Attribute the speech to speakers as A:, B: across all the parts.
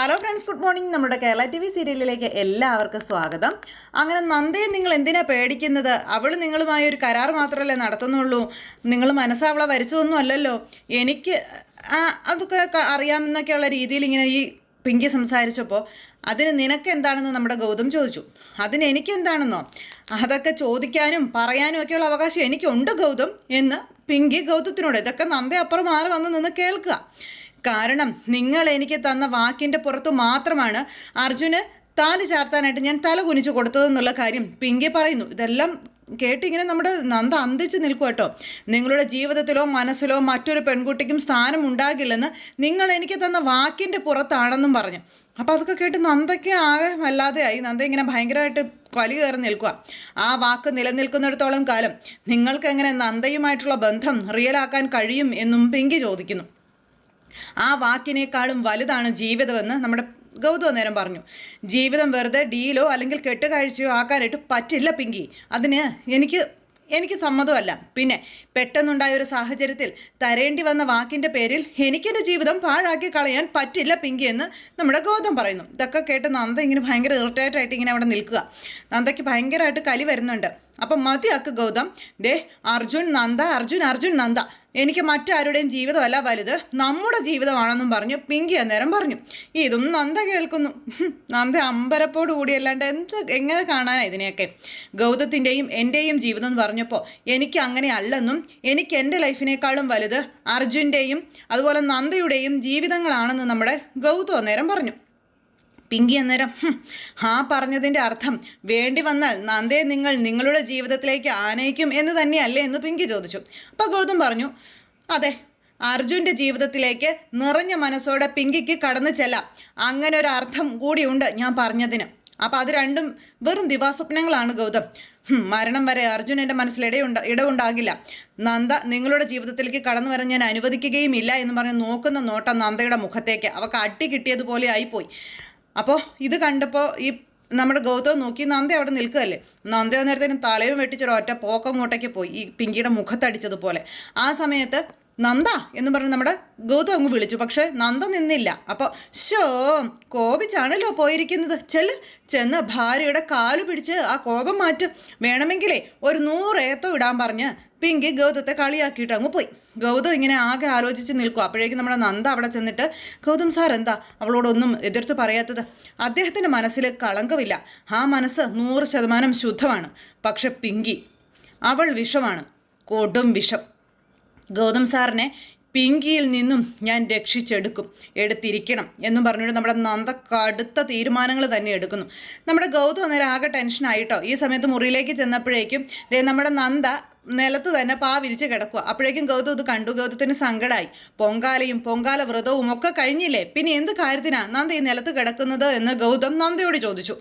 A: Hello friends good morning നമ്മുടെ Kerala T V സീരിയലിലേക്ക് എല്ലാവർക്കും സ്വാഗതം. അങ്ങനെ നന്ദയെ നിങ്ങൾ എന്തിനാ പേടിക്കുന്നത്? അവൾ നിങ്ങളുമായി ഒരു കരാർ മാത്രമല്ലേ നടത്തുന്നുള്ളൂ. നിങ്ങൾ മനസ്സവളെ വരച്ചതൊന്നും അല്ലല്ലോ. എനിക്ക് അതൊക്കെ അറിയാമെന്നൊക്കെയുള്ള രീതിയിൽ ഇങ്ങനെ ഈ പിങ്കി സംസാരിച്ചപ്പോൾ അതിന് നിനക്ക് എന്താണെന്ന് നമ്മുടെ ഗൗതം ചോദിച്ചു. അതിന് എനിക്ക് എന്താണെന്നോ? അതൊക്കെ ചോദിക്കാനും പറയാനും ഒക്കെയുള്ള അവകാശം എനിക്കുണ്ട് ഗൗതം എന്ന് പിങ്കി ഗൗതത്തിനോട്. ഇതൊക്കെ നന്ദ അപ്പുറം മാറി വന്ന് നിന്ന് കേൾക്കുക. കാരണം നിങ്ങൾ എനിക്ക് തന്ന വാക്കിന്റെ പുറത്തു മാത്രമാണ് അർജുന് താൽ ചാർത്താനായിട്ട് ഞാൻ തല കുനിച്ചു കൊടുത്തതെന്നുള്ള കാര്യം പിങ്കി പറയുന്നു. ഇതെല്ലാം കേട്ടിങ്ങനെ നമ്മുടെ നന്ദ അന്തിച്ച് നിൽക്കും കേട്ടോ. നിങ്ങളുടെ ജീവിതത്തിലോ മനസ്സിലോ മറ്റൊരു പെൺകുട്ടിക്കും സ്ഥാനം ഉണ്ടാകില്ലെന്ന് നിങ്ങൾ എനിക്ക് തന്ന വാക്കിന്റെ പുറത്താണെന്നും പറഞ്ഞു. അപ്പോൾ അതൊക്കെ കേട്ട് നന്ദയ്ക്ക് ആകെ വല്ലാതെയായി നന്ദ ഇങ്ങനെ ഭയങ്കരമായിട്ട് വലി കയറി നിൽക്കുക ആ വാക്ക് നിലനിൽക്കുന്നിടത്തോളം കാലം നിങ്ങൾക്ക് എങ്ങനെ നന്ദയുമായിട്ടുള്ള ബന്ധം റിയലാക്കാൻ കഴിയും എന്നും പിങ്കി ചോദിക്കുന്നു. ആ വാക്കിനേക്കാളും വലുതാണ് ജീവിതമെന്ന് നമ്മുടെ ഗൗതമ നേരം പറഞ്ഞു. ജീവിതം വെറുതെ ഡീലോ അല്ലെങ്കിൽ കെട്ടുകാഴ്ചയോ ആക്കാനായിട്ട് പറ്റില്ല പിങ്കി. അതിന് എനിക്ക് എനിക്ക് സമ്മതമല്ല. പിന്നെ പെട്ടെന്നുണ്ടായ ഒരു സാഹചര്യത്തിൽ തരേണ്ടി വന്ന വാക്കിന്റെ പേരിൽ എനിക്കെന്റെ ജീവിതം പാഴാക്കി കളയാൻ പറ്റില്ല പിങ്കി എന്ന് നമ്മുടെ ഗൗതം പറയുന്നു. ഇതൊക്കെ കേട്ട് നന്ദ ഇങ്ങനെ ഭയങ്കര ഇറിറ്റേറ്റ് ആയിട്ട് ഇങ്ങനെ അവിടെ നിൽക്കുക. നന്ദയ്ക്ക് ഭയങ്കരമായിട്ട് കലി വരുന്നുണ്ട്. അപ്പം മതിയാക്ക് ഗൗതം. ദേ അർജുൻ നന്ദ അർജുൻ അർജുൻ നന്ദ. എനിക്ക് മറ്റാരുടെയും ജീവിതമല്ല വലുത്. നമ്മുടെ ജീവിതമാണെന്നും പറഞ്ഞു പിങ്കി അന്നേരം പറഞ്ഞു. ഇതും നന്ദ കേൾക്കുന്നു. നന്ദ അമ്പരപ്പോട് കൂടിയല്ലാണ്ട് എന്ത് എങ്ങനെ കാണാനാ ഇതിനെയൊക്കെ? ഗൗതത്തിന്റെയും എന്റെയും ജീവിതം എന്ന് പറഞ്ഞപ്പോൾ എനിക്ക് അങ്ങനെ അല്ലെന്നും എനിക്ക് എന്റെ ലൈഫിനേക്കാളും വലുത് അർജുന്റെയും അതുപോലെ നന്ദയുടെയും ജീവിതങ്ങളാണെന്ന് നമ്മുടെ ഗൗതം അന്നേരം പറഞ്ഞു. പിങ്കി അന്നേരം "ഹും, ആ പറഞ്ഞതിന്റെ അർത്ഥം വേണ്ടി വന്നാൽ നന്ദേ നിങ്ങൾ നിങ്ങളുടെ ജീവിതത്തിലേക്ക് ആനയിക്കും എന്ന് തന്നെയല്ലേ? എന്ന് പിങ്കി ചോദിച്ചു. അപ്പോൾ ഗൗതം പറഞ്ഞു അതെ അർജുന്റെ ജീവിതത്തിലേക്ക് നിറഞ്ഞ മനസ്സോടെ പിങ്കിക്ക് കടന്നു ചെല്ലാം. അങ്ങനെ ഒരു അർത്ഥം കൂടിയുണ്ട് ഞാൻ പറഞ്ഞതിന്. അപ്പോൾ അത് രണ്ടും വെറും ദിവാസ്വപ്നങ്ങളാണ് ഗൗതം. മരണം വരെ അർജുൻ എന്റെ മനസ്സിൽ ഇടയുണ്ട ഇടവുണ്ടാകില്ല. നന്ദ നിങ്ങളുടെ ജീവിതത്തിലേക്ക് കടന്നു വരാൻ ഞാൻ അനുവദിക്കുകയും ഇല്ല എന്ന് പറഞ്ഞ് നോക്കുന്ന നോട്ടം നന്ദയുടെ മുഖത്തേക്ക്. അവൾക്ക് അട്ടി കിട്ടിയതുപോലെ ആയിപ്പോയി. അപ്പോൾ ഇത് കണ്ടപ്പോൾ ഈ നമ്മുടെ ഗൗതം നോക്കി നന്ദ അവിടെ നിൽക്കുകയല്ലേ? നന്ദ അന്നേരത്തേനും തലയും വെട്ടിച്ചൊരു ഒറ്റ പോക്കങ്ങോട്ടേക്ക് പോയി. ഈ പിങ്കിയുടെ മുഖത്തടിച്ചതുപോലെ. ആ സമയത്ത് നന്ദ എന്ന് പറഞ്ഞ് നമ്മുടെ ഗൗതം അങ്ങ് വിളിച്ചു. പക്ഷേ നന്ദ നിന്നില്ല. അപ്പോൾ ഷോ കോപിച്ചാണല്ലോ പോയിരിക്കുന്നത്. ചെല്ല്. ചെന്ന് ഭാര്യയുടെ കാൽ പിടിച്ച് ആ കോപം മാറ്റും. വേണമെങ്കിലേ ഒരു നൂറ് ഇടാൻ പറഞ്ഞ് പിങ്കി ഗൗതത്തെ കളിയാക്കിയിട്ട് അങ്ങ് പോയി. ഗൗതം ഇങ്ങനെ ആകെ ആലോചിച്ച് നിൽക്കും. അപ്പോഴേക്കും നമ്മുടെ നന്ദ അവിടെ ചെന്നിട്ട് ഗൗതം സാർ എന്താ അവളോടൊന്നും എതിർത്ത് പറയാത്തത്? അദ്ദേഹത്തിന്റെ മനസ്സിൽ കളങ്കമില്ല. ആ മനസ്സ് നൂറ് ശതമാനം ശുദ്ധമാണ്. പക്ഷെ പിങ്കി അവൾ വിഷമാണ്. കൊടും വിഷം. ഗൗതം സാറിനെ പിങ്കിയിൽ നിന്നും ഞാൻ രക്ഷിച്ചെടുക്കും. എടുത്തിരിക്കണം എന്നും പറഞ്ഞുകൊണ്ട് നമ്മുടെ നന്ദ കടുത്ത തീരുമാനങ്ങൾ തന്നെ എടുക്കുന്നു. നമ്മുടെ ഗൗതം അന്നേരം ആകെ ടെൻഷനായിട്ടോ ഈ സമയത്ത് മുറിയിലേക്ക് ചെന്നപ്പോഴേക്കും നമ്മുടെ നന്ദ നിലത്ത് തന്നെ പാ വിരിച്ച് കിടക്കുക അപ്പോഴേക്കും ഗൗതം ഇത് കണ്ടു. ഗൗതത്തിന് സങ്കടമായി പൊങ്കാലയും പൊങ്കാല വ്രതവും ഒക്കെ കഴിഞ്ഞില്ലേ? പിന്നെ എന്ത് കാര്യത്തിനാ നന്ദ ഈ നിലത്ത് കിടക്കുന്നത് എന്ന് ഗൗതം നന്ദയോട് ചോദിച്ചു.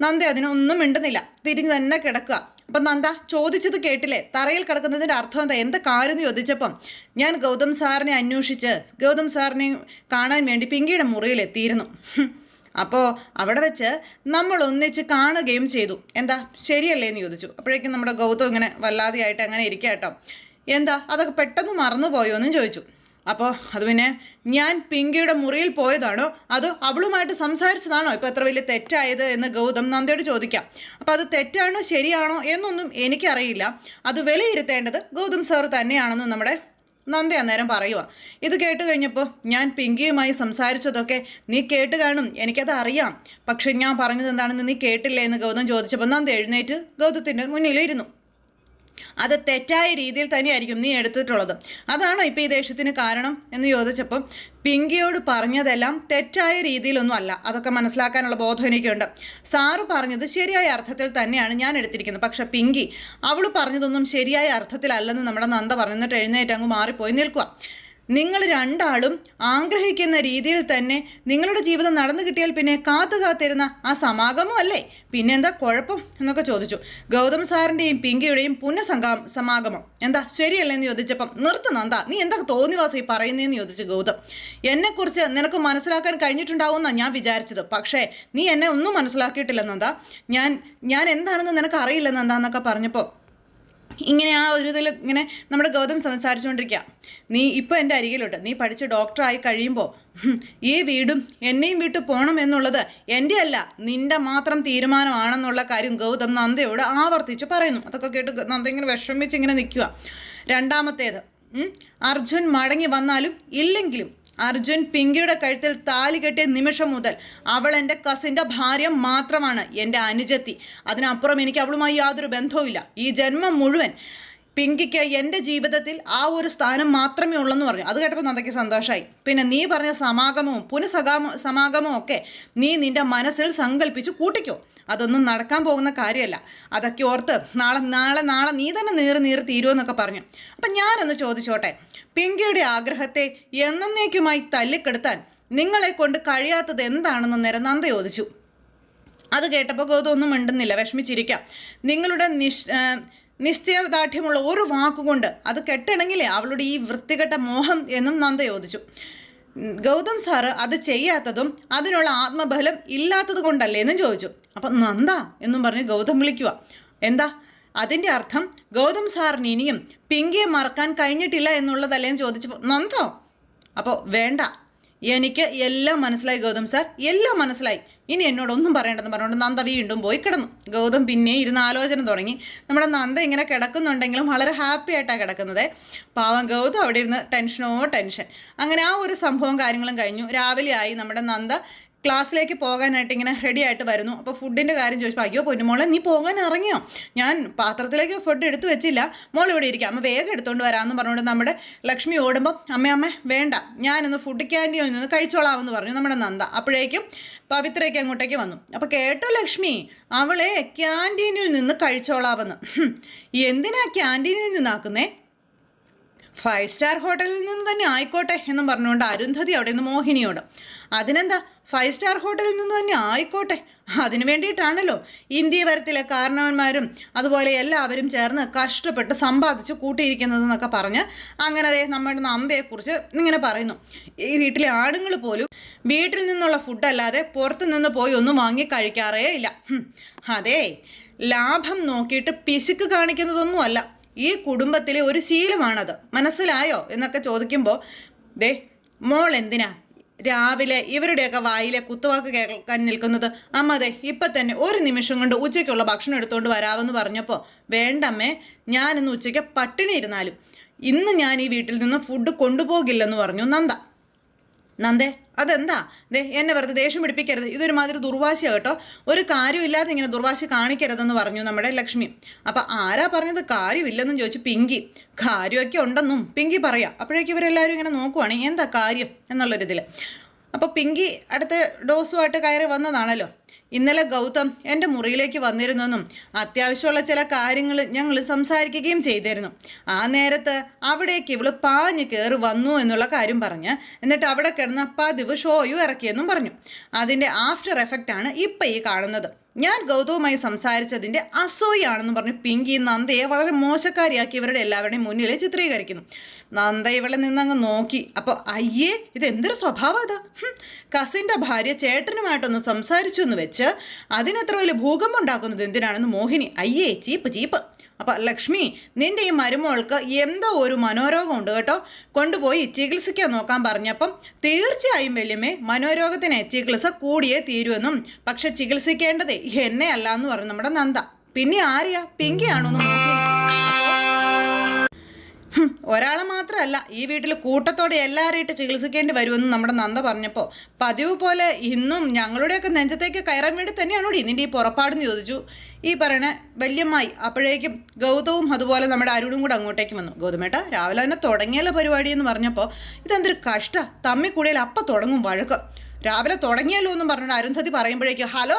A: നന്ദ അതിനൊന്നും മിണ്ടുന്നില്ല. തിരിഞ്ഞ് തന്നെ കിടക്കുക അപ്പം നന്ദ ചോദിച്ചത് കേട്ടില്ലേ? തറയിൽ കിടക്കുന്നതിന്റെ അർത്ഥം എന്താ? എന്താ കാര്യം ചോദിച്ചപ്പം ഞാൻ ഗൗതം സാറിനെ അന്വേഷിച്ച് ഗൗതം സാറിനെ കാണാൻ വേണ്ടി പിങ്കിയുടെ ഹും. അപ്പോൾ അവിടെ വെച്ച് നമ്മൾ ഒന്നിച്ച് കാണുകയും ചെയ്തു. എന്താ? ശരിയല്ലേ എന്ന് ചോദിച്ചു. അപ്പോഴേക്കും നമ്മുടെ ഗൗതം ഇങ്ങനെ വല്ലാതെയായിട്ട് അങ്ങനെ ഇരിക്കുക കേട്ടോ. എന്താ? അതൊക്കെ പെട്ടെന്ന് മറന്നുപോയോ എന്നും ചോദിച്ചു. അപ്പോൾ അത് പിന്നെ ഞാൻ പിങ്കിയുടെ മുറിയിൽ പോയതാണോ? അതോ അവളുമായിട്ട് സംസാരിച്ചതാണോ? ഇപ്പോൾ എത്ര വലിയ തെറ്റായത് എന്ന് ഗൗതം നന്ദിയോട് ചോദിക്കാം. അപ്പോൾ അത് തെറ്റാണോ ശരിയാണോ എന്നൊന്നും എനിക്കറിയില്ല. അത് വിലയിരുത്തേണ്ടത് ഗൗതം സാർ തന്നെയാണെന്ന് നമ്മുടെ നന്ദി അന്നേരം പറയുക ഇത് കേട്ട് കഴിഞ്ഞപ്പോൾ ഞാൻ പിങ്കിയുമായി സംസാരിച്ചതൊക്കെ നീ കേട്ട് കാണും. എനിക്കത് അറിയാം. പക്ഷെ ഞാൻ പറഞ്ഞത് എന്താണെന്ന് നീ കേട്ടില്ലേ എന്ന് ഗൗതം ചോദിച്ചപ്പോൾ നന്ദി എഴുന്നേറ്റ് ഗൗതത്തിന്റെ മുന്നിലിരുന്നു. അത് തെറ്റായ രീതിയിൽ തന്നെയായിരിക്കും നീ എടുത്തിട്ടുള്ളത്. അതാണോ ഇപ്പോൾ ഈ ദേഷ്യത്തിന് കാരണം എന്ന് ചോദിച്ചപ്പം പിങ്കിയോട് പറഞ്ഞതെല്ലാം തെറ്റായ രീതിയിലൊന്നും അല്ല. അതൊക്കെ മനസ്സിലാക്കാനുള്ള ബോധം എനിക്കുണ്ട്. സാറ് പറഞ്ഞത് ശരിയായ അർത്ഥത്തിൽ തന്നെയാണ് ഞാൻ എടുത്തിരിക്കുന്നത്. പക്ഷെ പിങ്കി അവൾ പറഞ്ഞതൊന്നും ശരിയായ അർത്ഥത്തിലല്ലെന്ന് നമ്മുടെ നന്ദ പറഞ്ഞിട്ട് എഴുന്നേറ്റ് അങ്ങ് മാറിപ്പോയി നിൽക്കുക. നിങ്ങൾ രണ്ടാളും ആഗ്രഹിക്കുന്ന രീതിയിൽ തന്നെ നിങ്ങളുടെ ജീവിതം നടന്നു കിട്ടിയാൽ പിന്നെ കാത്തു കാത്തിരുന്ന ആ സമാഗമം അല്ലേ? പിന്നെന്താ കുഴപ്പം എന്നൊക്കെ ചോദിച്ചു. ഗൗതം സാറിന്റെയും പിങ്കിയുടെയും പുനഃസംഗാ സമാഗമം. എന്താ ശരിയല്ലേ എന്ന് ചോദിച്ചപ്പം നിർത്തുന്ന എന്താ നീ എന്താ തോന്നിവാസി പറയുന്നതെന്ന് ചോദിച്ചു ഗൗതം. എന്നെക്കുറിച്ച് നിനക്ക് മനസ്സിലാക്കാൻ കഴിഞ്ഞിട്ടുണ്ടാവുമെന്നാണ് ഞാൻ വിചാരിച്ചത്. പക്ഷേ നീ എന്നെ ഒന്നും മനസ്സിലാക്കിയിട്ടില്ലെന്നെന്താ? ഞാൻ ഞാൻ എന്താണെന്ന് നിനക്ക് അറിയില്ലെന്നെന്താന്നൊക്കെ പറഞ്ഞപ്പോൾ ഇങ്ങനെ ആ ഒരു ഇതിൽ ഇങ്ങനെ നമ്മുടെ ഗൗതം സംസാരിച്ചുകൊണ്ടിരിക്കുക നീ ഇപ്പോൾ എന്റെ അരികിലുണ്ട്. നീ പഠിച്ച് ഡോക്ടറായി കഴിയുമ്പോൾ ഈ വീടും എന്നെയും വിട്ടു പോകണം എന്നുള്ളത് എന്റെ അല്ല നിന്റെ മാത്രം തീരുമാനമാണെന്നുള്ള കാര്യം ഗൗതം നന്ദയോട് ആവർത്തിച്ച് പറയുന്നു. അതൊക്കെ കേട്ട് നന്ദ ഇങ്ങനെ വിഷമിച്ച് ഇങ്ങനെ നിൽക്കുക രണ്ടാമത്തേത് അർജുൻ മടങ്ങി വന്നാലും ഇല്ലെങ്കിലും അർജുൻ പിങ്കിയുടെ കഴുത്തിൽ താലി കെട്ടിയ നിമിഷം മുതൽ അവൾ എന്റെ കസിന്റെ ഭാര്യ മാത്രമാണ് എന്റെ അനുജത്തി. അതിനപ്പുറം എനിക്ക് അവളുമായി യാതൊരു ബന്ധവുമില്ല. ഈ ജന്മം മുഴുവൻ പിങ്കിക്ക് എന്റെ ജീവിതത്തിൽ ആ ഒരു സ്ഥാനം മാത്രമേ ഉള്ളെന്ന് പറഞ്ഞു. അത് കേട്ടപ്പോൾ നന്ദയ്ക്ക് സന്തോഷമായി പിന്നെ നീ പറഞ്ഞ സമാഗമവും പുനഃസമാഗമവും ഒക്കെ നീ നിന്റെ മനസ്സിൽ സങ്കല്പിച്ച് കൂട്ടിക്കോ. അതൊന്നും നടക്കാൻ പോകുന്ന കാര്യമല്ല. അതൊക്കെ ഓർത്ത് നാളെ നാളെ നാളെ നീ തന്നെ നീറി നീറി തീരുമെന്നൊക്കെ പറഞ്ഞു. അപ്പം ഞാനൊന്ന് ചോദിച്ചോട്ടെ? പിങ്കിയുടെ ആഗ്രഹത്തെ എന്നേക്കുമായി തല്ലിക്കെടുത്താൻ നിങ്ങളെ കൊണ്ട് കഴിയാത്തത് എന്താണെന്ന് നിരനന്ദ നന്ദ ചോദിച്ചു. അത് കേട്ടപ്പോൾ ഗോതൊന്നും മിണ്ടുന്നില്ല. വിഷമിച്ചിരിക്കാം. നിങ്ങളുടെ നിഷ് നിശ്ചയദാർഢ്യമുള്ള ഒരു വാക്കുകൊണ്ട് അത് കെട്ടണമെങ്കിലേ അവളുടെ ഈ വൃത്തികെട്ട മോഹം എന്നും നന്ദ ചോദിച്ചു. ഗൗതം സാറ് അത് ചെയ്യാത്തതും അതിനുള്ള ആത്മബലം ഇല്ലാത്തത് കൊണ്ടല്ലേ എന്നും ചോദിച്ചു. അപ്പം നന്ദ എന്നും പറഞ്ഞ് ഗൗതം വിളിക്കുക എന്താ? അതിന്റെ അർത്ഥം ഗൗതം സാറിന് ഇനിയും പിങ്കിയെ മറക്കാൻ കഴിഞ്ഞിട്ടില്ല എന്നുള്ളതല്ലേ എന്ന് ചോദിച്ചപ്പോൾ നന്ദോ? അപ്പോൾ വേണ്ട. എനിക്ക് എല്ലാം മനസ്സിലായി ഗൗതം സാർ എല്ലാം മനസ്സിലായി. ഇനി എന്നോടൊന്നും പറയേണ്ടെന്ന് പറഞ്ഞുകൊണ്ട് നന്ദ വീണ്ടും പോയി കിടന്നു. ഗൗതം പിന്നെ ഇരുന്ന് ആലോചന തുടങ്ങി. നമ്മുടെ നന്ദ ഇങ്ങനെ കിടക്കുന്നുണ്ടെങ്കിലും വളരെ ഹാപ്പി ആയിട്ടാണ് കിടക്കുന്നത്. പാവം ഗൗതം അവിടെ ഇരുന്ന് ടെൻഷനോ ടെൻഷൻ. അങ്ങനെ ആ ഒരു സംഭവം കാര്യങ്ങളും കഴിഞ്ഞു. രാവിലെ ആയി നമ്മുടെ നന്ദ ക്ലാസ്സിലേക്ക് പോകാനായിട്ട് ഇങ്ങനെ റെഡി ആയിട്ട് വരുന്നു. അപ്പോൾ ഫുഡിന്റെ കാര്യം ചോദിച്ചപ്പോൾ അയ്യോ പൊന്നുമോളെ നീ പോകാൻ ഇറങ്ങിയോ? ഞാൻ പാത്രത്തിലേക്ക് ഫുഡ് എടുത്തു വെച്ചില്ല. മോൾ ഇവിടെ ഇരിക്കാം. അമ്മ വേഗം എടുത്തുകൊണ്ട് വരാമെന്ന് പറഞ്ഞുകൊണ്ട് നമ്മുടെ ലക്ഷ്മി ഓടുമ്പോൾ അമ്മ അമ്മ വേണ്ട. ഞാനൊന്ന് ഫുഡ് ക്യാന്റീനിൽ നിന്ന് കഴിച്ചോളാമെന്ന് പറഞ്ഞു നമ്മുടെ നന്ദ. അപ്പോഴേക്കും പവിത്രയ്ക്ക് അങ്ങോട്ടേക്ക് വന്നു. അപ്പോൾ കേട്ടോ ലക്ഷ്മി അവളെ ക്യാന്റീനിൽ നിന്ന് കഴിച്ചോളാവെന്ന് എന്തിനാ ക്യാന്റീനിൽ നിന്നാക്കുന്നേ? ഫൈവ് സ്റ്റാർ ഹോട്ടലിൽ നിന്ന് തന്നെ ആയിക്കോട്ടെ എന്നും പറഞ്ഞുകൊണ്ട് അരുന്ധതി അവിടെ നിന്ന് മോഹിനിയോട് അതിനെന്താ? ഫൈവ് സ്റ്റാർ ഹോട്ടലിൽ നിന്ന് തന്നെ ആയിക്കോട്ടെ. അതിനു വേണ്ടിയിട്ടാണല്ലോ ഇന്ത്യ വരത്തിലെ കാരണവന്മാരും അതുപോലെ എല്ലാവരും ചേർന്ന് കഷ്ടപ്പെട്ട് സമ്പാദിച്ച് കൂട്ടിയിരിക്കുന്നതെന്നൊക്കെ പറഞ്ഞ് അങ്ങനെ അതേ നമ്മുടെ നന്ദയെക്കുറിച്ച് ഇങ്ങനെ പറയുന്നു. ഈ വീട്ടിലെ ആണുങ്ങൾ പോലും വീട്ടിൽ നിന്നുള്ള ഫുഡല്ലാതെ പുറത്തു നിന്ന് പോയി ഒന്നും വാങ്ങി കഴിക്കാറേ ഇല്ല. അതേ ലാഭം നോക്കിയിട്ട് പിശുക്ക് കാണിക്കുന്നതൊന്നുമല്ല ഈ കുടുംബത്തിലെ ഒരു ശീലമാണത്. മനസ്സിലായോ? എന്നൊക്കെ ചോദിക്കുമ്പോൾ ദേ മോൾ എന്തിനാ രാവിലെ ഇവരുടെയൊക്കെ വായിലെ കുത്തുവാക്ക് കേൾക്കാൻ നിൽക്കുന്നത്. അമ്മ അതെ ഇപ്പം തന്നെ ഒരു നിമിഷം കൊണ്ട് ഉച്ചയ്ക്കുള്ള ഭക്ഷണം എടുത്തുകൊണ്ട് വരാമെന്ന് പറഞ്ഞപ്പോൾ വേണ്ടമ്മേ ഞാനിന്ന് ഉച്ചയ്ക്ക് പട്ടിണി ഇരുന്നാലും ഇന്ന് ഞാൻ ഈ വീട്ടിൽ നിന്ന് ഫുഡ് കൊണ്ടുപോകില്ലെന്ന് പറഞ്ഞു നന്ദ. നന്ദേ അതെന്താ? ദേ എന്നെ വെറുതെ ദേഷ്യം പിടിപ്പിക്കരുത്. ഇതൊരു മാതിരി ദുർവാശിയാ കേട്ടോ. ഒരു കാര്യമില്ലാതെ ഇങ്ങനെ ദുർവാശി കാണിക്കരുതെന്ന് പറഞ്ഞു നമ്മുടെ ലക്ഷ്മി. അപ്പം ആരാ പറഞ്ഞത്? കാര്യമില്ലെന്നും ചോദിച്ചു പിങ്കി. കാര്യമൊക്കെ ഉണ്ടെന്നും പിങ്കി പറയാം. അപ്പോഴേക്കും ഇവരെല്ലാവരും ഇങ്ങനെ നോക്കുവാണ് എന്താ കാര്യം? എന്നുള്ളൊരിതിൽ അപ്പോൾ പിങ്കി അടുത്ത ഡോസുമായിട്ട് കയറി വന്നതാണല്ലോ. ഇന്നലെ ഗൗതം എന്റെ മുറിയിലേക്ക് വന്നിരുന്നെന്നും അത്യാവശ്യമുള്ള ചില കാര്യങ്ങൾ ഞങ്ങൾ സംസാരിക്കുകയും ചെയ്തിരുന്നു. ആ നേരത്ത് അവിടേക്ക് ഇവൾ പാഞ്ഞ് കയറി വന്നു എന്നുള്ള കാര്യം പറഞ്ഞ് എന്നിട്ട് അവിടെ കിടന്ന പതിവ് ഷോയു ഇറക്കിയെന്നും പറഞ്ഞു. അതിന്റെ ആഫ്റ്റർ എഫക്റ്റ് ആണ് ഇപ്പം ഈ കാണുന്നത്. ഞാൻ ഗൗതവുമായി സംസാരിച്ചതിന്റെ അസൂയാണെന്ന് പറഞ്ഞ് പിങ്കി നന്ദയെ വളരെ മോശക്കാരിയാക്കി ഇവരുടെ എല്ലാവരുടെയും മുന്നിൽ ചിത്രീകരിക്കുന്നു. നന്ദ ഇവളെ നിന്നങ്ങ് നോക്കി. അപ്പോൾ അയ്യേ ഇത് എന്തൊരു സ്വഭാവം അതാ? കസിന്റെ ഭാര്യ ചേട്ടനുമായിട്ടൊന്ന് സംസാരിച്ചു എന്ന് വെച്ച് അതിനത്ര വലിയ ഭൂകമ്പം ഉണ്ടാക്കുന്നത്? എന്തിനാണെന്ന് മോഹിനി. അയ്യേ ചീപ്പ് ചീപ്പ്. അപ്പൊ ലക്ഷ്മി നിന്റെ ഈ മരുമോൾക്ക് എന്തോ ഒരു മനോരോഗം ഉണ്ട് കേട്ടോ. കൊണ്ടുപോയി ചികിത്സിക്കാൻ നോക്കാൻ പറഞ്ഞപ്പം തീർച്ചയായും വല്യമ്മേ മനോരോഗത്തിന് ചികിത്സ കൂടിയേ തീരുമെന്നും പക്ഷെ ചികിത്സിക്കേണ്ടത് എന്നെ അല്ല എന്ന് പറഞ്ഞു നമ്മുടെ നന്ദ. പിന്നെ ആരെയാ? പിങ്കിയാണോ ഒരാളെ മാത്രം മാത്രമല്ല ഈ വീട്ടിൽ കൂട്ടത്തോടെ എല്ലാവരെയിട്ട് ചികിത്സിക്കേണ്ടി വരുമെന്ന് നമ്മുടെ നന്ദ പറഞ്ഞപ്പോൾ പതിവ് പോലെ ഇന്നും ഞങ്ങളുടെയൊക്കെ നെഞ്ചത്തേക്ക് കയറാൻ വേണ്ടി തന്നെയാണ് കൂടി ഇതിന്റെ ഈ പുറപ്പാടെന്ന് ചോദിച്ചു. ഈ പറയണ വല്യമ്മായി അപ്പോഴേക്കും ഗൗതവും അതുപോലെ നമ്മുടെ അരുണും കൂടെ അങ്ങോട്ടേക്ക് വന്നു. ഗൗതമേട്ട രാവിലെ തന്നെ തുടങ്ങിയല്ലോ പരിപാടി എന്ന് പറഞ്ഞപ്പോൾ ഇതെന്തൊരു കഷ്ട തമ്മി കൂടിയാൽ അപ്പം തുടങ്ങും വഴക്ക്. രാവിലെ തുടങ്ങിയല്ലോ എന്നും പറഞ്ഞിട്ട് അരുന്ധതി പറയുമ്പോഴേക്കും ഹലോ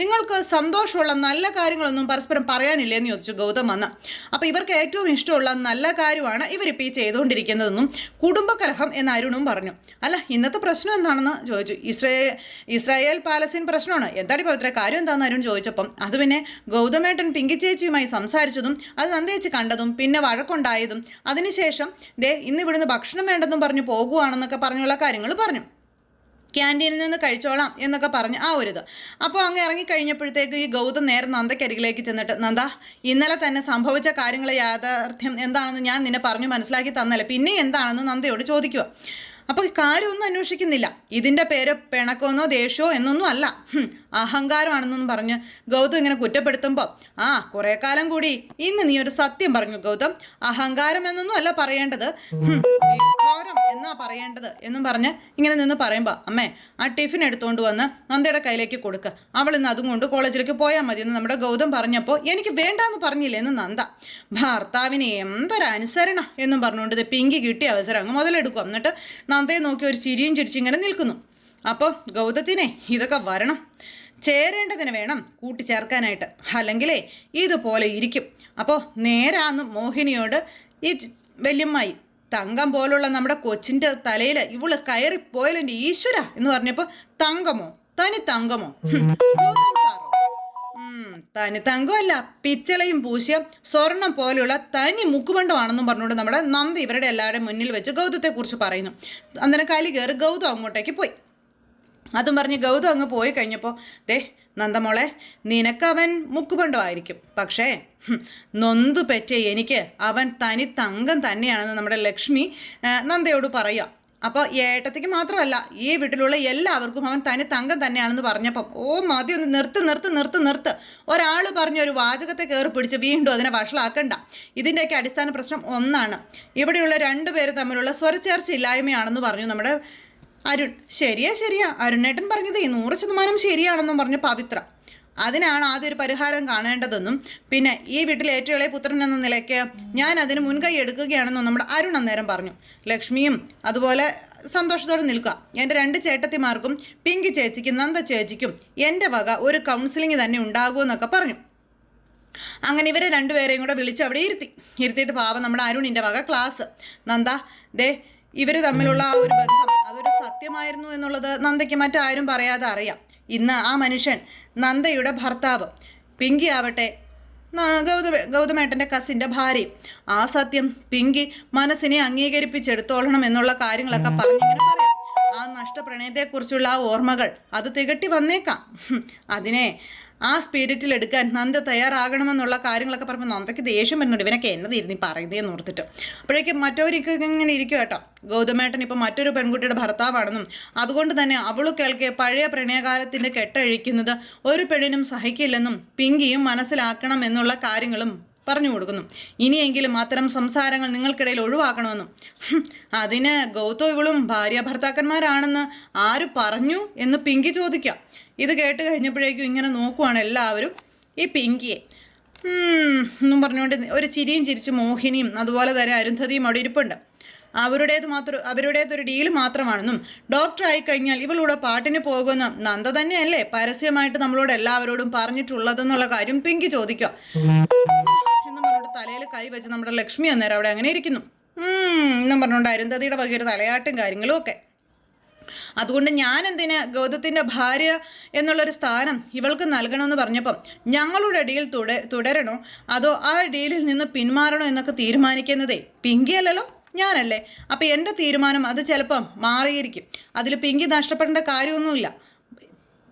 A: നിങ്ങൾക്ക് സന്തോഷമുള്ള നല്ല കാര്യങ്ങളൊന്നും പരസ്പരം പറയാനില്ലേ? എന്ന് ചോദിച്ചു ഗൗതം വന്ന് അപ്പോൾ ഇവർക്ക് ഏറ്റവും ഇഷ്ടമുള്ള നല്ല കാര്യമാണ് ഇവരിപ്പോൾ ഈ ചെയ്തുകൊണ്ടിരിക്കുന്നതെന്നും കുടുംബകലഹം എന്ന് അരുണും പറഞ്ഞു. അല്ല ഇന്നത്തെ പ്രശ്നം എന്താണെന്ന് ചോദിച്ചു. ഇസ്രായേൽ ഇസ്രായേൽ പാലസ്തീൻ പ്രശ്നമാണ്. എന്താണ് ഇപ്പോൾ ഇത്ര കാര്യം എന്താണെന്ന് അരുൺ ചോദിച്ചപ്പം അത് പിന്നെ ഗൗതമേട്ടൻ പിങ്കി ചേച്ചിയുമായി സംസാരിച്ചതും അത് നന്ദേച്ചി കണ്ടതും പിന്നെ വഴക്കുണ്ടായതും അതിനുശേഷം ദേ ഇന്ന് ഇവിടുന്ന് ഭക്ഷണം വേണ്ടെന്നും പറഞ്ഞു പോകുവാണെന്നൊക്കെ പറഞ്ഞുള്ള കാര്യങ്ങൾ പറഞ്ഞു. ക്യാന്റീനിൽ നിന്ന് കഴിച്ചോളാം എന്നൊക്കെ പറഞ്ഞ് ആ ഒരു ഇത്. അപ്പോൾ അങ്ങ് ഇറങ്ങിക്കഴിഞ്ഞപ്പോഴത്തേക്ക് ഈ ഗൗതം നേരെ നന്ദക്കരികിലേക്ക് ചെന്നിട്ട് നന്ദ ഇന്നലെ തന്നെ സംഭവിച്ച കാര്യങ്ങളെ യാഥാർത്ഥ്യം എന്താണെന്ന് ഞാൻ നിന്നെ പറഞ്ഞു മനസ്സിലാക്കി തന്നല്ലേ. പിന്നെ എന്താണെന്ന് നന്ദയോട് ചോദിക്കുക അപ്പോൾ കാര്യമൊന്നും അന്വേഷിക്കുന്നില്ല. ഇതിന്റെ പേര് പിണക്കമെന്നോ ദേഷ്യമോ എന്നൊന്നും അല്ല. അഹങ്കാരമാണെന്നൊന്നും പറഞ്ഞ് ഗൗതം ഇങ്ങനെ കുറ്റപ്പെടുത്തുമ്പോൾ ആ കുറേ കാലം കൂടി ഇന്ന് നീ ഒരു സത്യം പറഞ്ഞു ഗൗതം. അഹങ്കാരം എന്നൊന്നും അല്ല പറയേണ്ടത്. എന്നാ പറയേണ്ടത്? എന്നും പറഞ്ഞ് ഇങ്ങനെ നിന്ന് പറയുമ്പോൾ അമ്മേ ആ ടിഫിൻ എടുത്തുകൊണ്ട് വന്ന് നന്ദയുടെ കയ്യിലേക്ക് കൊടുക്കുക അവൾ ഇന്ന് അതും കൊണ്ട് കോളേജിലേക്ക് പോയാൽ മതി എന്ന് നമ്മുടെ ഗൗതം പറഞ്ഞപ്പോൾ എനിക്ക് വേണ്ടാന്ന് പറഞ്ഞില്ലേ? എന്ന് നന്ദ ഭർത്താവിന് എന്തൊരനുസരണ? എന്നും പറഞ്ഞുകൊണ്ട് പിങ്കി കിട്ടിയ അവസരം അങ്ങ് മുതലെടുക്കും. എന്നിട്ട് നന്ദയെ നോക്കി ഒരു ചിരിയും ചിരിച്ചിങ്ങനെ നിൽക്കുന്നു. അപ്പോൾ ഗൗതത്തിനെ ഇതൊക്കെ വരണം. ചേരേണ്ടതിന് വേണം കൂട്ടിച്ചേർക്കാനായിട്ട്. അല്ലെങ്കിലേ ഇതുപോലെ ഇരിക്കും. അപ്പോൾ നേരാന്ന് മോഹിനിയോട് ഈ വല്യമ്മായി തങ്കം പോലുള്ള നമ്മുടെ കൊച്ചിന്റെ തലയിൽ ഇവൾ കയറിപ്പോയാലെന്റെ ഈശ്വര എന്ന് പറഞ്ഞപ്പോൾ തങ്കമോ? തനി തങ്കമോ? സാറോ? തനി തങ്കമല്ല പിച്ചളയും പൂശിയ സ്വർണം പോലെയുള്ള തനി മുക്കുബണ്ടമാണെന്നും പറഞ്ഞുകൊണ്ട് നമ്മുടെ നന്ദി ഇവരുടെ എല്ലാവരുടെയും മുന്നിൽ വെച്ച് ഗൗതത്തെക്കുറിച്ച് പറയുന്നു. അന്നേരം കാലി കയറി ഗൗതം അങ്ങോട്ടേക്ക് പോയി. അതും പറഞ്ഞ് ഗൗതം അങ്ങ് പോയി കഴിഞ്ഞപ്പോൾ ദേ നന്ദമോളെ നിനക്കവൻ മുക്കുപണ്ടമായിരിക്കും. പക്ഷേ നൊന്തു പറ്റിയ എനിക്ക് അവൻ തനി തങ്കം തന്നെയാണെന്ന് നമ്മുടെ ലക്ഷ്മി നന്ദയോട് പറയുക അപ്പോൾ ഏട്ടത്തിക്ക് മാത്രമല്ല ഈ വീട്ടിലുള്ള എല്ലാവർക്കും അവൻ തനി തങ്കം തന്നെയാണെന്ന് പറഞ്ഞപ്പം ഓ മതി ഒന്ന് നിർത്ത് നിർത്ത് നിർത്ത് നിർത്ത്. ഒരാൾ പറഞ്ഞ ഒരു വാചകത്തെ കയറി പിടിച്ച് വീണ്ടും അതിനെ വഷളാക്കണ്ട. ഇതിന്റെയൊക്കെ അടിസ്ഥാന പ്രശ്നം ഒന്നാണ്. ഇവിടെയുള്ള രണ്ട് പേര് തമ്മിലുള്ള സ്വരച്ചേർച്ച ഇല്ലായ്മയാണെന്ന് പറഞ്ഞു നമ്മുടെ അരുൺ. ശരിയാ ശരിയാ. അരുണേട്ടൻ പറഞ്ഞത് ഈ നൂറ് ശതമാനം ശരിയാണെന്നും പറഞ്ഞ് പവിത്ര. അതിനാണ് ആദ്യം ഒരു പരിഹാരം കാണേണ്ടതെന്നും പിന്നെ ഈ വീട്ടിൽ ഏറ്റവും ഇളയ പുത്രൻ എന്ന നിലയ്ക്ക് ഞാൻ അതിന് മുൻകൈ എടുക്കുകയാണെന്നും നമ്മുടെ അരുൺ അന്നേരം പറഞ്ഞു. ലക്ഷ്മിയും അതുപോലെ സന്തോഷത്തോടെ നിൽക്കുക. എന്റെ രണ്ട് ചേട്ടത്തിമാർക്കും പിങ്ക് ചേച്ചിക്കും നന്ദ ചേച്ചിക്കും എന്റെ വക ഒരു കൗൺസിലിംഗ് തന്നെ ഉണ്ടാകുമെന്നൊക്കെ പറഞ്ഞു. അങ്ങനെ ഇവരെ രണ്ടുപേരെയും കൂടെ വിളിച്ച് അവിടെ ഇരുത്തി. ഇരുത്തിയിട്ട് പാവം നമ്മുടെ അരുണിന്റെ വക ക്ലാസ് നന്ദ ദേ ഇവർ തമ്മിലുള്ള ആ ഒരു ബന്ധം അതൊരു സത്യമായിരുന്നു എന്നുള്ളത് നന്ദയ്ക്ക് മറ്റാരും പറയാതെ അറിയാം. ഇന്ന് ആ മനുഷ്യൻ നന്ദയുടെ ഭർത്താവ്. പിങ്കി ആവട്ടെ. ഗൗതമ ഗൗതമേട്ടന്റെ കസിന്റെ ഭാര്യയും ആ സത്യം പിങ്കി മനസ്സിനെ അംഗീകരിപ്പിച്ചെടുത്തോളണം എന്നുള്ള കാര്യങ്ങളൊക്കെ പറഞ്ഞിങ്ങനെ പറയാം. ആ നഷ്ടപ്രണയത്തെക്കുറിച്ചുള്ള ആ ഓർമ്മകൾ അത് തികട്ടി വന്നേക്കാം. അതിനെ ആ സ്പിരിറ്റിൽ എടുക്കാൻ നന്ദ തയ്യാറാകണമെന്നുള്ള കാര്യങ്ങളൊക്കെ പറയുമ്പോൾ നന്ദയ്ക്ക് ദേഷ്യം വരുന്നുണ്ട്. ഇവനൊക്കെ എന്നതായിരുന്നു ഈ പറയുന്നതെന്ന് ഓർത്തിട്ട്. അപ്പോഴേക്കും മറ്റവർക്ക് ഇങ്ങനെ ഇരിക്കും കേട്ടോ. ഗൗതമേട്ടൻ ഇപ്പോൾ മറ്റൊരു പെൺകുട്ടിയുടെ ഭർത്താവാണെന്നും അതുകൊണ്ട് തന്നെ അവൾ കേൾക്കെ പഴയ പ്രണയകാലത്തിന്റെ കെട്ടഴിക്കുന്നത് ഒരു പെണ്ണിനും സഹിക്കില്ലെന്നും പിങ്കിയും മനസ്സിലാക്കണം എന്നുള്ള കാര്യങ്ങളും പറഞ്ഞു കൊടുക്കുന്നു. ഇനിയെങ്കിലും അത്തരം സംസാരങ്ങൾ നിങ്ങൾക്കിടയിൽ ഒഴിവാക്കണമെന്നും. അതിന് ഗൗതം ഇവളും ഭാര്യ ഭർത്താക്കന്മാരാണെന്ന് ആര് പറഞ്ഞു എന്ന് പിങ്കി ചോദിക്കാം. ഇത് കേട്ട് കഴിഞ്ഞപ്പോഴേക്കും ഇങ്ങനെ നോക്കുവാണ് എല്ലാവരും. ഈ പിങ്കിയെ. എന്നും പറഞ്ഞുകൊണ്ട് ഒരു ചിരിയും ചിരിച്ച് മോഹിനിയും അതുപോലെ തന്നെ അരുന്ധതിയും അവിടെ ഇരിപ്പുണ്ട്. അവരുടേത് മാത്രം അവരുടേതൊരു ഡീൽ മാത്രമാണെന്നും ഡോക്ടർ ആയി കഴിഞ്ഞാൽ ഇവളൂടെ പാട്ടിന് പോകുന്ന നന്ദ തന്നെയല്ലേ പരസ്യമായിട്ട് നമ്മളോട് എല്ലാവരോടും പറഞ്ഞിട്ടുള്ളതെന്നുള്ള കാര്യം പിങ്കി ചോദിക്കുക. എന്നും തലയിൽ കൈ വെച്ച് നമ്മുടെ ലക്ഷ്മി അന്നേരം അവിടെ അങ്ങനെ ഇരിക്കുന്നു. എന്നും പറഞ്ഞുകൊണ്ട് അരുന്ധതിയുടെ വകയൊരു തലയാട്ടും കാര്യങ്ങളും ഒക്കെ. അതുകൊണ്ട് ഞാൻ എന്തിന് ഗൗതത്തിന്റെ ഭാര്യ എന്നുള്ളൊരു സ്ഥാനം ഇവൾക്ക് നൽകണമെന്ന് പറഞ്ഞപ്പം ഞങ്ങളുടെ ഡീൽ തുട തുടരണോ? അതോ ആ ഡീലിൽ നിന്ന് പിന്മാറണോ എന്നൊക്കെ തീരുമാനിക്കുന്നതേ? പിങ്കിയല്ലല്ലോ? ഞാനല്ലേ? അപ്പോൾ എന്റെ തീരുമാനം അത് ചിലപ്പം മാറിയിരിക്കും. അതിൽ പിങ്കി നഷ്ടപ്പെടേണ്ട കാര്യമൊന്നുമില്ല.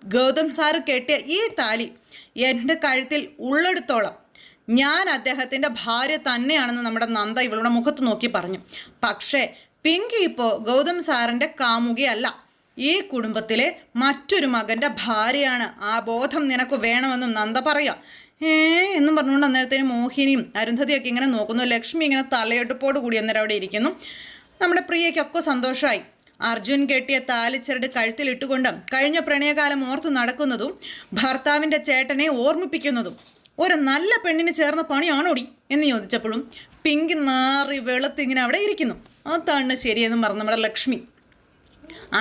A: ഗൗതം സാറ് കെട്ടിയ ഈ താലി എന്റെ കഴുത്തിൽ ഉള്ളെടുത്തോളം ഞാൻ അദ്ദേഹത്തിന്റെ ഭാര്യ തന്നെയാണെന്ന് നമ്മുടെ നന്ദ ഇവളുടെ മുഖത്ത് നോക്കി പറഞ്ഞു. പക്ഷേ പിങ്കി ഇപ്പോൾ ഗൗതം സാറിന്റെ കാമുകിയല്ല. ഈ കുടുംബത്തിലെ മറ്റൊരു മകന്റെ ഭാര്യയാണ്. ആ ബോധം നിനക്ക് വേണമെന്നും നന്ദ പറയാം. ഏ എന്നും പറഞ്ഞുകൊണ്ട് അന്നേരത്തേന് മോഹിനിയും അരുന്ധതിയൊക്കെ ഇങ്ങനെ നോക്കുന്നു. ലക്ഷ്മി ഇങ്ങനെ തലയെടുപ്പോട് കൂടി അന്നേരം അവിടെ ഇരിക്കുന്നു. നമ്മുടെ പ്രിയയ്ക്കൊക്കെ സന്തോഷമായി അർജുൻ കെട്ടിയ താലിച്ചരട് കഴുത്തിലിട്ടുകൊണ്ട് കഴിഞ്ഞ പ്രണയകാലം ഓർത്തു നടക്കുന്നതും ഭർത്താവിന്റെ ചേട്ടനെ ഓർമ്മിപ്പിക്കുന്നതും ഒരു നല്ല പെണ്ണിന് ചേർന്ന പണിയാണോടി എന്ന് ചോദിച്ചപ്പോഴും പിങ്കി നാറി വെളുത്തിങ്ങനെ അവിടെ ഇരിക്കുന്നു. അതാണ് ശരിയെന്നും പറഞ്ഞു നമ്മുടെ ലക്ഷ്മി.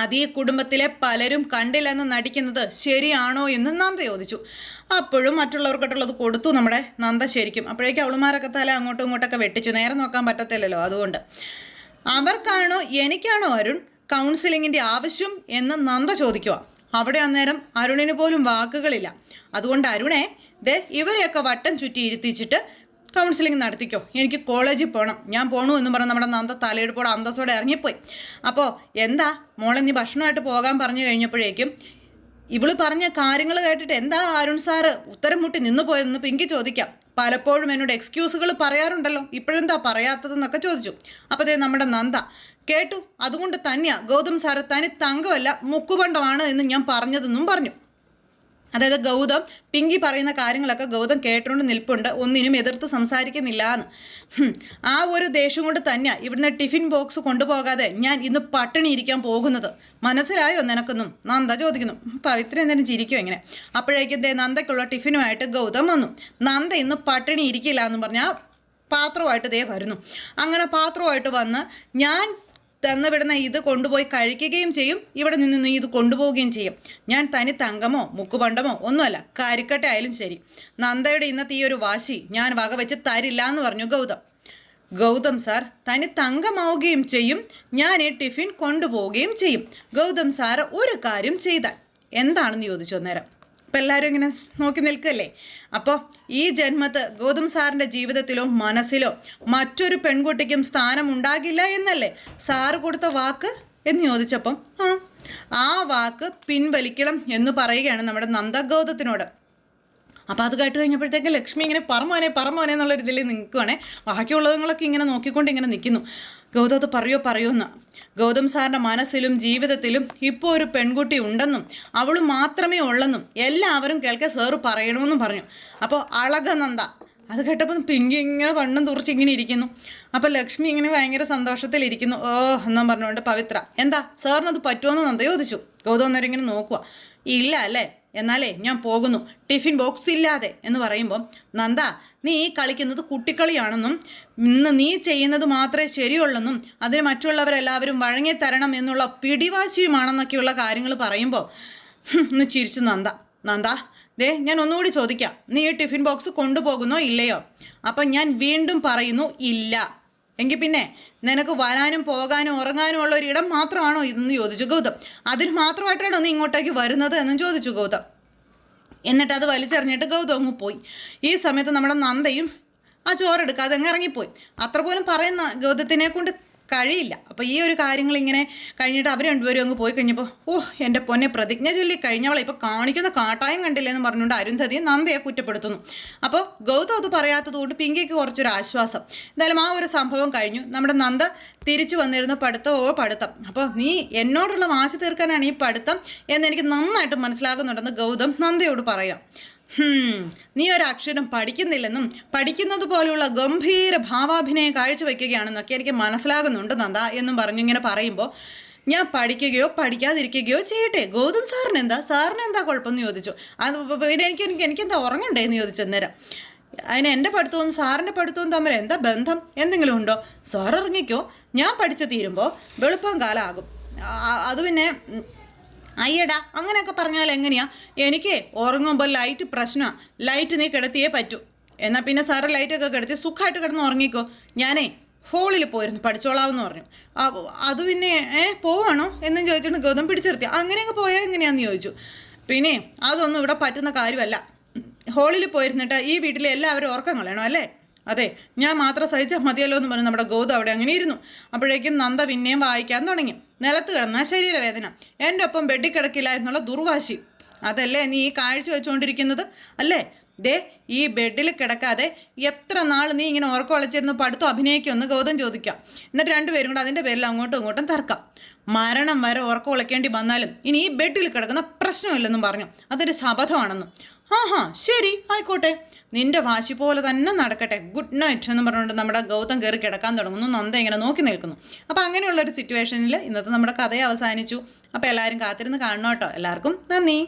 A: അത് കുടുംബത്തിലെ പലരും കണ്ടില്ലെന്ന് നടിക്കുന്നത് ശരിയാണോ എന്ന് നന്ദ ചോദിച്ചു. അപ്പോഴും മറ്റുള്ളവർക്കിട്ടുള്ളത് കൊടുത്തു നമ്മുടെ നന്ദ ശരിക്കും. അപ്പോഴേക്കും അവളുമാരൊക്കെ തല അങ്ങോട്ടും ഇങ്ങോട്ടൊക്കെ വെട്ടിച്ചു. നേരെ നോക്കാൻ പറ്റത്തില്ലല്ലോ അതുകൊണ്ട്. അവർക്കാണോ എനിക്കാണോ അരുൺ കൗൺസിലിങ്ങിന്റെ ആവശ്യം എന്ന് നന്ദ ചോദിക്കുക. അവിടെ അന്നേരം അരുണിന് പോലും വാക്കുകളില്ല. അതുകൊണ്ട് അരുണെ ദേ ഇവരെയൊക്കെ വട്ടം ചുറ്റി ഇരുത്തിച്ചിട്ട് കൗൺസിലിംഗ് നടത്തിക്കോ. എനിക്ക് കോളേജിൽ പോകണം ഞാൻ പോണു എന്ന് പറഞ്ഞ് നമ്മുടെ നന്ദ തലയെടുപ്പോടെ അന്തസ്സോടെ ഇറങ്ങിപ്പോയി. അപ്പോൾ എന്താ? മോളെ നീ ഭക്ഷണമായിട്ട് പോകാൻ പറഞ്ഞു കഴിഞ്ഞപ്പോഴേക്കും ഇവൾ പറഞ്ഞ കാര്യങ്ങൾ കേട്ടിട്ട് എന്താ അരുൺ സാറ് ഉത്തരം മുട്ടി നിന്നു പോയതെന്ന് പിങ്കി ചോദിക്കാം. പലപ്പോഴും എന്നോട് എക്സ്ക്യൂസുകൾ പറയാറുണ്ടല്ലോ. ഇപ്പോഴെന്താ പറയാത്തതെന്നൊക്കെ ചോദിച്ചു. അപ്പോൾ ദേ നമ്മുടെ നന്ദ കേട്ടു അതുകൊണ്ട് തന്നെയാ ഗൗതം സാറ് തനി തങ്കമല്ല മുക്കുപണ്ടമാണ് എന്ന് ഞാൻ പറഞ്ഞതെന്നും പറഞ്ഞു. അതായത് ഗൗതം പിങ്കി പറയുന്ന കാര്യങ്ങളൊക്കെ ഗൗതം കേട്ടുകൊണ്ട് നിൽപ്പുണ്ട്. ഒന്നിനും എതിർത്ത് സംസാരിക്കുന്നില്ല എന്ന്. ആ ഒരു ദേഷ്യം കൊണ്ട് തന്നെ ഇവിടുന്ന് ടിഫിൻ ബോക്സ് കൊണ്ടുപോകാതെ ഞാൻ ഇന്ന് പട്ടിണി ഇരിക്കാൻ പോകുന്നത്. മനസ്സിലായോ നിനക്കൊന്നും? നന്ദ ചോദിക്കുന്നു. പവിത്ര എന്തിനും ചിരിക്കും ഇങ്ങനെ? അപ്പോഴേക്കും ദേ നന്ദയ്ക്കുള്ള ടിഫിനുമായിട്ട് ഗൗതം വന്നു. നന്ദ ഇന്ന് പട്ടിണി ഇരിക്കില്ല എന്ന് പറഞ്ഞാൽ പാത്രമായിട്ട് ദേ വരുന്നു. അങ്ങനെ പാത്രമായിട്ട് വന്ന് ഞാൻ തന്നു വിടുന്ന ഇത് കൊണ്ടുപോയി കഴിക്കുകയും ചെയ്യും. ഇവിടെ നിന്ന് നീ ഇത് കൊണ്ടുപോവുകയും ചെയ്യും. ഞാൻ തനി തങ്കമോ മുക്കുപണ്ടമോ ഒന്നുമല്ല കരിക്കട്ടെ ആയാലും ശരി. നന്ദയുടെ ഇന്നത്തെ ഈ ഒരു വാശി ഞാൻ വകവെച്ച് തരില്ല എന്ന് പറഞ്ഞു ഗൗതം. ഗൗതം സാർ തനി തങ്കമാവുകയും ചെയ്യും. ഞാൻ ഈ ടിഫിൻ കൊണ്ടുപോവുകയും ചെയ്യും. ഗൗതം സാർ ഒരു കാര്യം ചെയ്താൽ. എന്താണെന്ന് ചോദിച്ചു അന്നേരം? അപ്പം എല്ലാവരും ഇങ്ങനെ നോക്കി നിൽക്കല്ലേ? അപ്പോൾ ഈ ജന്മത്ത് ഗൗതം സാറിന്റെ ജീവിതത്തിലോ മനസ്സിലോ മറ്റൊരു പെൺകുട്ടിക്കും സ്ഥാനം ഉണ്ടാകില്ല എന്നല്ലേ സാറ് കൊടുത്ത വാക്ക് എന്ന് ചോദിച്ചപ്പം ആ ആ വാക്ക് പിൻവലിക്കണം എന്ന് പറയുകയാണ് നമ്മുടെ നന്ദഗൗതത്തിനോട്. അപ്പോൾ അത് കേട്ട് കഴിഞ്ഞപ്പോഴത്തേക്ക് ലക്ഷ്മി ഇങ്ങനെ പറമോനെ പറമോനെ എന്നുള്ളൊരു ഇതിൽ നിൽക്കുവാണേ ബാക്കിയുള്ളതുങ്ങളൊക്കെ ഇങ്ങനെ നോക്കിക്കൊണ്ട് ഇങ്ങനെ നിൽക്കുന്നു ഗൗതം അത് പറയോ പറയോ എന്ന്. ഗൗതം സാറിന്റെ മനസ്സിലും ജീവിതത്തിലും ഇപ്പോൾ ഒരു പെൺകുട്ടി ഉണ്ടെന്നും അവൾ മാത്രമേ ഉള്ളെന്നും എല്ലാവരും കേൾക്കെ സാറ് പറയണമെന്നും പറഞ്ഞു. അപ്പോൾ അളകനന്ദ അത് കേട്ടപ്പോൾ പിങ്കി ഇങ്ങനെ വണ്ണം തുറച്ച് ഇങ്ങനെ ഇരിക്കുന്നു. അപ്പോൾ ലക്ഷ്മി ഇങ്ങനെ ഭയങ്കര സന്തോഷത്തിലിരിക്കുന്നു ഓ എന്നും പറഞ്ഞുകൊണ്ട് പവിത്ര. എന്താ സാറിനത് പറ്റുമോന്ന് നന്ദ ചോദിച്ചു. ഗൗതം അന്നേരം ഇങ്ങനെ നോക്കുക ഇല്ല അല്ലേ? എന്നാലേ ഞാൻ പോകുന്നു. ടിഫിൻ ബോക്സ് ഇല്ലാതെ എന്ന് പറയുമ്പോൾ നന്ദ നീ കളിക്കുന്നത് കുട്ടിക്കളിയാണെന്നും ഇന്ന് നീ ചെയ്യുന്നത് മാത്രമേ ശരിയുള്ളെന്നും അതിന് മറ്റുള്ളവരെല്ലാവരും വഴങ്ങി തരണം എന്നുള്ള പിടിവാശിയുമാണെന്നൊക്കെയുള്ള കാര്യങ്ങൾ പറയുമ്പോൾ ഒന്ന് ചിരിച്ചു നന്ദ. നന്ദ ദേ ഞാൻ ഒന്നുകൂടി ചോദിക്കാം. നീ ഈ ടിഫിൻ ബോക്സ് കൊണ്ടുപോകുന്നോ ഇല്ലയോ? അപ്പം ഞാൻ വീണ്ടും പറയുന്നു ഇല്ല. എങ്കിൽ പിന്നെ നിനക്ക് വരാനും പോകാനും ഉറങ്ങാനും ഉള്ള ഒരു ഇടം മാത്രമാണോ ഇതെന്ന് ചോദിച്ചു ഗൗതം. അതിന് മാത്രമായിട്ടാണോ നീ ഇങ്ങോട്ടേക്ക് വരുന്നത് എന്നും ചോദിച്ചു ഗൗതം. എന്നിട്ട് അത് വലിച്ചെറിഞ്ഞിട്ട് ഗൗതം അങ്ങ് പോയി. ഈ സമയത്ത് നമ്മുടെ നന്ദയും ആ ചോറെടുക്കാതെ അങ്ങ് ഇറങ്ങിപ്പോയി. അത്ര പോലും പറയുന്ന ഗൗതത്തിനെ കൊണ്ട് കഴിയില്ല. അപ്പോൾ ഈ ഒരു കാര്യങ്ങൾ ഇങ്ങനെ കഴിഞ്ഞിട്ട് അവർ രണ്ടുപേരും അങ്ങ് പോയി കഴിഞ്ഞപ്പോൾ ഓ എന്റെ പൊന്നെ പ്രതിജ്ഞ ചൊല്ലി കഴിഞ്ഞവളെ ഇപ്പോൾ കാണിക്കുന്ന കാട്ടായം കണ്ടില്ലേ എന്ന് പറഞ്ഞുകൊണ്ട് അരുന്ധതി നന്ദയെ കുറ്റപ്പെടുത്തുന്നു. അപ്പോൾ ഗൗതം അത് പറയാത്തത് കൊണ്ട് പിങ്കിക്ക് കുറച്ചൊരു ആശ്വാസം. എന്തായാലും ആ ഒരു സംഭവം കഴിഞ്ഞു. നമ്മുടെ നന്ദ തിരിച്ചു വന്നിരുന്നു പഠിത്തമോ പഠിത്തം. അപ്പോൾ നീ എന്നോടുള്ള വാശി തീർക്കാനാണ് ഈ പഠിത്തം എന്ന് എനിക്ക് നന്നായിട്ട് മനസ്സിലാകുന്നുണ്ടെന്ന് ഗൗതം നന്ദയോട് പറയാം. നീ ഒരക്ഷരം പഠിക്കുന്നില്ലെന്നും പഠിക്കുന്നത് പോലെയുള്ള ഗംഭീര ഭാവാഭിനയം കാഴ്ചവെക്കുകയാണെന്നൊക്കെ എനിക്ക് മനസ്സിലാകുന്നുണ്ട് നന്ദ എന്നും പറഞ്ഞിങ്ങനെ പറയുമ്പോൾ ഞാൻ പഠിക്കുകയോ പഠിക്കാതിരിക്കുകയോ ചെയ്യട്ടെ. ഗൗതം സാറിന് എന്താ സാറിന് എന്താ കുഴപ്പമെന്ന് ചോദിച്ചു. അത് പിന്നെ എനിക്ക് എനിക്ക് എനിക്കെന്താ ഉറങ്ങണ്ടേ എന്ന് ചോദിച്ചു അന്നേരം. അതിന് എന്റെ പഠിത്തവും സാറിന്റെ പഠിത്തവും തമ്മിൽ എന്താ ബന്ധം? എന്തെങ്കിലും ഉണ്ടോ? സാർ ഇറങ്ങിക്കോ. ഞാൻ പഠിച്ചു തീരുമ്പോൾ വെളുപ്പം കാലമാകും ആ- അത് പിന്നെ അയ്യടാ അങ്ങനെയൊക്കെ പറഞ്ഞാൽ എങ്ങനെയാ? എനിക്ക് ഉറങ്ങുമ്പോൾ ലൈറ്റ് പ്രശ്നമാണ് ലൈറ്റ് നീ കിടത്തിയേ പറ്റൂ. എന്നാൽ പിന്നെ സാറ് ലൈറ്റൊക്കെ കിടത്തി സുഖമായിട്ട് കിടന്ന് ഉറങ്ങിക്കോ. ഞാനേ ഹോളിൽ പോയിരുന്നു പഠിച്ചോളാമെന്ന് പറഞ്ഞു. അത് പിന്നെ ഏ പോവാണോ എന്നും ചോദിച്ചിട്ട് ഗൗതം പിടിച്ചിർത്തി അങ്ങനെയൊക്കെ പോയാൽ എങ്ങനെയാന്ന് ചോദിച്ചു. പിന്നെ അതൊന്നും ഇവിടെ പറ്റുന്ന കാര്യമല്ല. ഹോളിൽ പോയിരുന്നിട്ട് ഈ വീട്ടിലെ എല്ലാവരും ഉറക്കം കളയണം അല്ലേ? അതെ ഞാൻ മാത്രം സഹിച്ചാൽ മതിയല്ലോ എന്ന് പറഞ്ഞ് നമ്മുടെ ഗൗതം അവിടെ അങ്ങനെ ഇരുന്നു. അപ്പോഴേക്കും നന്ദ പിന്നെയും വായിക്കാൻ തുടങ്ങി. നിലത്ത് കിടന്ന ശരീരവേദന. എന്റെ ഒപ്പം ബെഡിൽ കിടക്കില്ല എന്നുള്ള ദുർവാശി. അതല്ലേ നീ ഈ കാഴ്ച വെച്ചുകൊണ്ടിരിക്കുന്നത് അല്ലേ? ദേ ഈ ബെഡിൽ കിടക്കാതെ എത്ര നാൾ നീ ഇങ്ങനെ ഉറക്കം വളച്ചിരുന്ന് പഠിത്തം അഭിനയിക്കുമെന്ന് ഗൗതം ചോദിക്കാം. എന്നിട്ട് രണ്ടുപേരും കൂടെ അതിന്റെ പേരിൽ അങ്ങോട്ടും ഇങ്ങോട്ടും തർക്കാം. മരണം വരെ ഉറക്കം ഉളയ്ക്കേണ്ടി വന്നാലും ഇനി ഈ ബെഡിൽ കിടക്കുന്ന പ്രശ്നമില്ലെന്നും പറഞ്ഞു. അതൊരു ശപഥമാണെന്നും. ആ ഹാ ശരി ആയിക്കോട്ടെ. നിന്റെ വാശി പോലെ തന്നെ നടക്കട്ടെ. ഗുഡ് നൈറ്റ് എന്ന് പറഞ്ഞുകൊണ്ട് നമ്മുടെ ഗൗതം കയറി കിടക്കാൻ തുടങ്ങുന്നു. നന്ദ ഇങ്ങനെ നോക്കി നിൽക്കുന്നു. അപ്പോൾ അങ്ങനെയുള്ള ഒരു സിറ്റുവേഷനിൽ ഇന്നത്തെ നമ്മുടെ കഥയെ അവസാനിച്ചു. അപ്പോൾ എല്ലാവരും കാത്തിരുന്ന് കാണണം കേട്ടോ. എല്ലാവർക്കും നന്ദി.